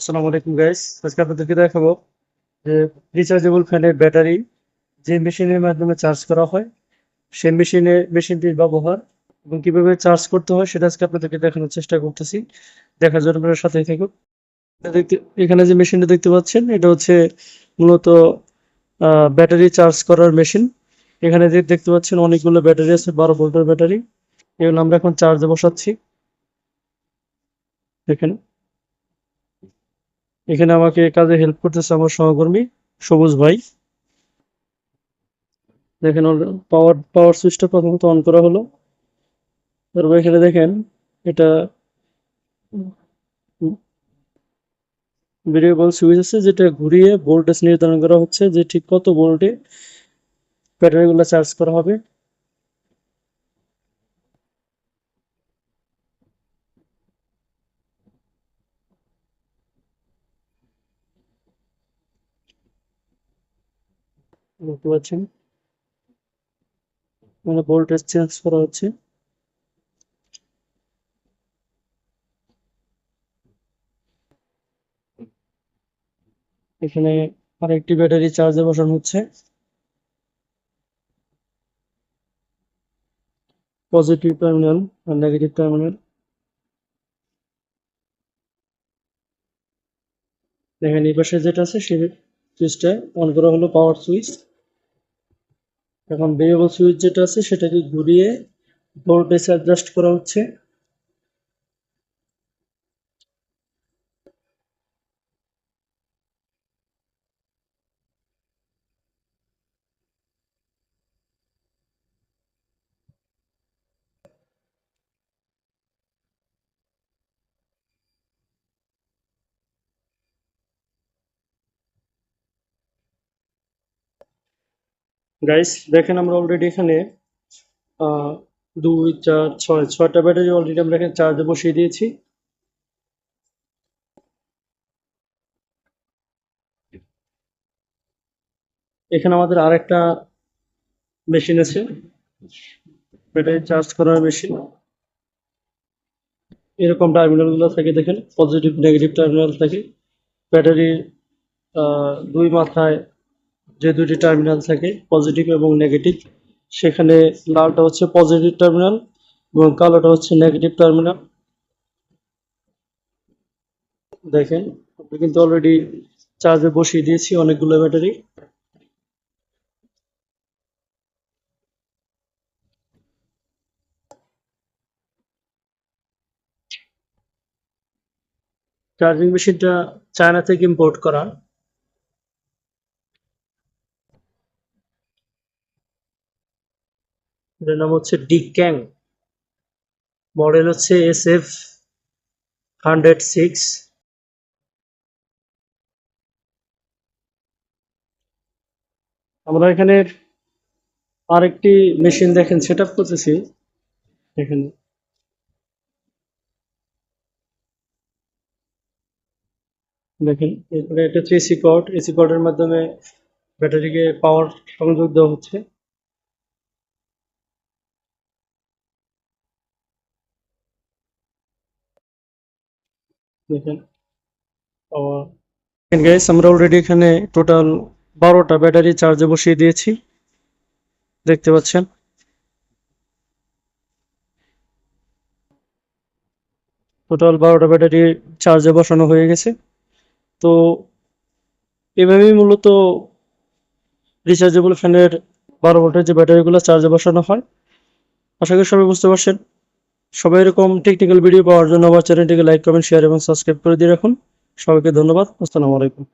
আসসালামু আলাইকুম গাইস আজকে আপনাদেরকে দেখাবো যে রিচার্জেবল ফ্যানের ব্যাটারি যে মেশিনের মাধ্যমে চার্জ করা হয়, সেই মেশিনে মেশিনটির ব্যবহার এবং কীভাবে চার্জ করতে হয় সেটা আজকে আপনাদেরকে দেখানোর চেষ্টা করতেছি। দেখার জন্য আপনারা সাথেই থাকুন। দেখতে, এখানে যে মেশিনটা দেখতে পাচ্ছেন, এটা হচ্ছে মূলত ব্যাটারি চার্জ করার মেশিন এখানে যে দেখতে পাচ্ছেন অনেকগুলো ব্যাটারি আছে, বারো ভোল্টের ব্যাটারি এগুলো আমরা এখন চার্জে বসাচ্ছি। দেখেন। এখানে আমাকে কাজে হেল্প করতেছে আমার সহকর্মী সবুজ ভাই। দেখেন পাওয়ার পাওয়ার সুইচটা প্রথমত অন করা হলো। তারপর এখানে দেখেন এটা ভেরিয়েবল সুইচ আছে যেটা ঘুরিয়ে ভোল্টেজ নির্ধারণ করা হচ্ছে যে ঠিক কত ভোল্টে ব্যাটারিগুলো চার্জ করা হবে। দেখতে পাচ্ছেন। মানে ভোল্টেজ চেঞ্জ করা হচ্ছে। এখানে আরেকটি ব্যাটারি চার্জে বসানো হচ্ছে। পজিটিভ টার্মিনাল আর নেগেটিভ টার্মিনাল দেখেন এই পাশে যেটা আছে, সেই সুইচটা অন করা হলো পাওয়ার সুইচ এখন ভেরিয়েবল সুইচ যেটা আছে সেটাকে ঘুরিয়ে ভোল্টেজ অ্যাডজাস্ট করা হচ্ছে। গাইস দেখেন আমরা অলরেডি এখানে দুই, চার, ছয়, ছয়টা ব্যাটারি অলরেডি আমরা এখানে চার্জে বসিয়ে দিয়েছি। এখানে আমাদের আরেকটা মেশিন আছে। ব্যাটারি চার্জ করার মেশিন এরকম টার্মিনালগুলো থাকে, দেখেন পজিটিভ নেগেটিভ টার্মিনাল থাকে। ব্যাটারির দুই মাথায় যে দুটি টার্মিনাল থাকে পজিটিভ এবং নেগেটিভ সেখানে লালটা হচ্ছে পজিটিভ টার্মিনাল এবং কালোটা হচ্ছে নেগেটিভ টার্মিনাল দেখেন আমি কিন্তু অলরেডি চার্জে বসিয়ে দিয়েছি অনেকগুলো ব্যাটারি চার্জিং মেশিনটা চায়না থেকে ইম্পোর্ট করা। এটার নাম হচ্ছে ডিক্যাং মডেল হচ্ছে এস এফ হান্ড্রেড সিক্স। আমরা এখানে আরেকটি মেশিন দেখেন সেট আপ করতেছি। এখানে। দেখেন, এরপরে এটা হচ্ছে এসি কর্ড এসি কর্ডের মাধ্যমে ব্যাটারিকে পাওয়ার সংযোগ দেওয়া হচ্ছে। দেখেন। গাইস আমরা অলরেডি এখানে টোটাল বারোটা ব্যাটারি চার্জে বসিয়ে দিয়েছি। দেখতে পাচ্ছেন? টোটাল বারোটা ব্যাটারি চার্জে বসানো হয়ে গেছে। তো এভাবেই মূলত রিচার্জেবল ফ্যানের বারো ভোল্টের যে ব্যাটারিগুলো চার্জে বসানো হয়। আশা করি সবাই বুঝতে পারছেন। সবাই এরকম টেকনিক্যাল ভিডিও পাওয়ার জন্য আমার চ্যানেলটিকে লাইক কমেন্ট শেয়ার এবং সাবস্ক্রাইব করে দিয়ে রাখুন। সবাইকে ধন্যবাদ। আসসালামু আলাইকুম।